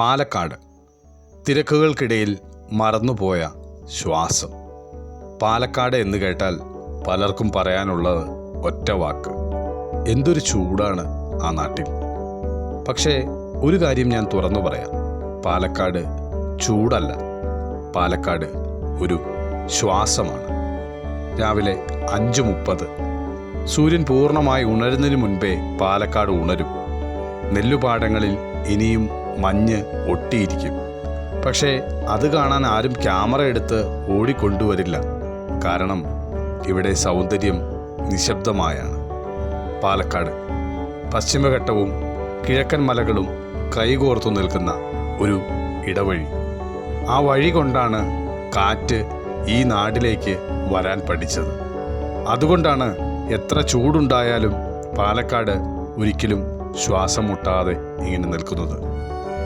പാലക്കാട് തിരക്കുകൾക്കിടയിൽ മറന്നുപോയ ശ്വാസം. പാലക്കാട് എന്ന് കേട്ടാൽ പലർക്കും പറയാനുള്ളത് ഒറ്റ വാക്ക്. എന്തൊരു ചൂടാണ് ആ നാട്ടിൽ. പക്ഷേ ഒരു കാര്യം ഞാൻ തുറന്നു പറയാം. പാലക്കാട് ചൂടല്ല. പാലക്കാട് ഒരു ശ്വാസമാണ്. രാവിലെ അഞ്ച് മുപ്പത്. സൂര്യൻ പൂർണമായി ഉണരുന്നതിന് മുൻപേ പാലക്കാട് ഉണരും. നെല്ലുപാടങ്ങളിൽ ഇനിയും മഞ്ഞ് ഒട്ടിയിരിക്കും. പക്ഷേ അത് കാണാൻ ആരും ക്യാമറ എടുത്ത് ഓടിക്കൊണ്ടുവരില്ല. കാരണം ഇവിടെ സൗന്ദര്യം നിശബ്ദമായാണ്. പാലക്കാട്. പശ്ചിമഘട്ടവും കിഴക്കൻ മലകളും കൈകോർത്തു നിൽക്കുന്ന ഒരു ഇടവഴി. ആ വഴി കൊണ്ടാണ് കാറ്റ് ഈ നാട്ടിലേക്ക് വരാൻ പഠിച്ചത്. അതുകൊണ്ടാണ് എത്ര ചൂടുണ്ടായാലും പാലക്കാട് ഒരിക്കലും ശ്വാസം മുട്ടാതെ ഇങ്ങനെ നിൽക്കുന്നത്.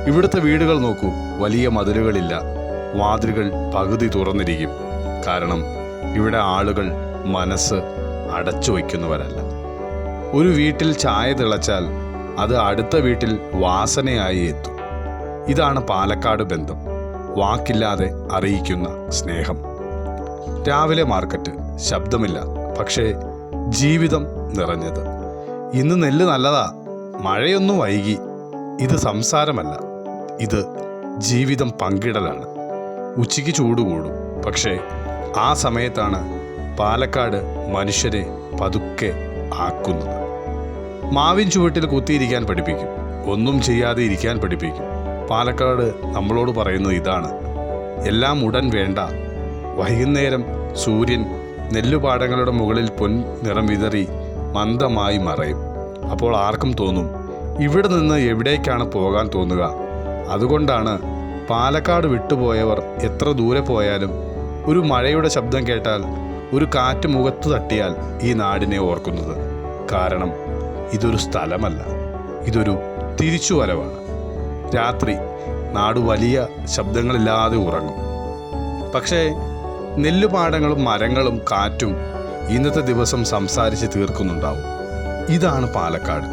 ഇവിടുത്തെ വീടുകൾ നോക്കൂ. വലിയ മതിലുകളില്ല. വാതിലുകൾ പകുതി തുറന്നിരിക്കും. കാരണം ഇവിടെ ആളുകൾ മനസ്സ് അടച്ചു വയ്ക്കുന്നവരല്ല. ഒരു വീട്ടിൽ ചായ തിളച്ചാൽ അത് അടുത്ത വീട്ടിൽ വാസനയായി എത്തും. ഇതാണ് പാലക്കാട് ബന്ധം. വാക്കില്ലാതെ അറിയിക്കുന്ന സ്നേഹം. രാവിലെ മാർക്കറ്റ്. ശബ്ദമില്ല. പക്ഷേ ജീവിതം നിറഞ്ഞത്. ഇന്ന് നെല്ല് നല്ലതാ. മഴയൊന്നും വൈകി. ഇത് സംസാരമല്ല. ഇത് ജീവിതം പങ്കിടലാണ്. ഉച്ചയ്ക്ക് ചൂട് കൂടും. പക്ഷേ ആ സമയത്താണ് പാലക്കാട് മനുഷ്യരെ പതുക്കെ ആക്കുന്നത്. മാവിൻ ചുവട്ടിൽ കുത്തിയിരിക്കാൻ പഠിപ്പിക്കും. ഒന്നും ചെയ്യാതെ ഇരിക്കാൻ പഠിപ്പിക്കും. പാലക്കാട് നമ്മളോട് പറയുന്നത് ഇതാണ്. എല്ലാം ഉടൻ വേണ്ട. വൈകുന്നേരം സൂര്യൻ നെല്ലുപാടങ്ങളുടെ മുകളിൽ പൊൻ നിറം വിതറി മന്ദമായി മറയും. അപ്പോൾ ആർക്കും തോന്നും ഇവിടെ നിന്ന് എവിടേക്കാണ് പോകാൻ തോന്നുക? അതുകൊണ്ടാണ് പാലക്കാട് വിട്ടുപോയവർ എത്ര ദൂരെ പോയാലും ഒരു മഴയുടെ ശബ്ദം കേട്ടാൽ ഒരു കാറ്റ് മുഖത്ത് തട്ടിയാൽ ഈ നാടിനെ ഓർക്കുന്നത്. കാരണം ഇതൊരു സ്ഥലമല്ല ഇതൊരു തിരിച്ചുവരവാണ്. രാത്രി നാട് വലിയ ശബ്ദങ്ങളില്ലാതെ ഉറങ്ങും. പക്ഷേ നെല്ലുപാടങ്ങളും മരങ്ങളും കാറ്റും ഇന്നത്തെ ദിവസം സംസാരിച്ച് തീർക്കുന്നുണ്ടാവും. ഇതാണ് പാലക്കാട്.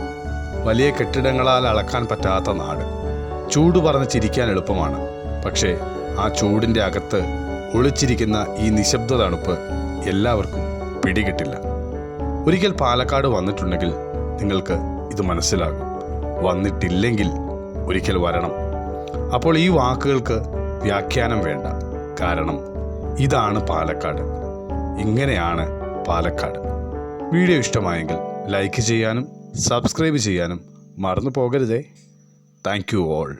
വലിയ കെട്ടിടങ്ങളാൽ അളക്കാൻ പറ്റാത്ത നാട്. ചൂട് പറഞ്ഞ് ചിരിക്കാൻ എളുപ്പമാണ്. പക്ഷേ ആ ചൂടിന്റെ അകത്ത് ഒളിച്ചിരിക്കുന്ന ഈ നിശബ്ദ തണുപ്പ് എല്ലാവർക്കും പിടികിട്ടില്ല. ഒരിക്കൽ പാലക്കാട് വന്നിട്ടുണ്ടെങ്കിൽ നിങ്ങൾക്ക് ഇത് മനസ്സിലാകും. വന്നിട്ടില്ലെങ്കിൽ ഒരിക്കൽ വരണം. അപ്പോൾ ഈ വാക്കുകൾക്ക് വ്യാഖ്യാനം വേണ്ട. കാരണം ഇതാണ് പാലക്കാട്. ഇങ്ങനെയാണ് പാലക്കാട്. വീഡിയോ ഇഷ്ടമായെങ്കിൽ ലൈക്ക് ചെയ്യാനും സബ്സ്ക്രൈബ് ചെയ്യാനും മറന്നു പോകരുതേ. Thank you all.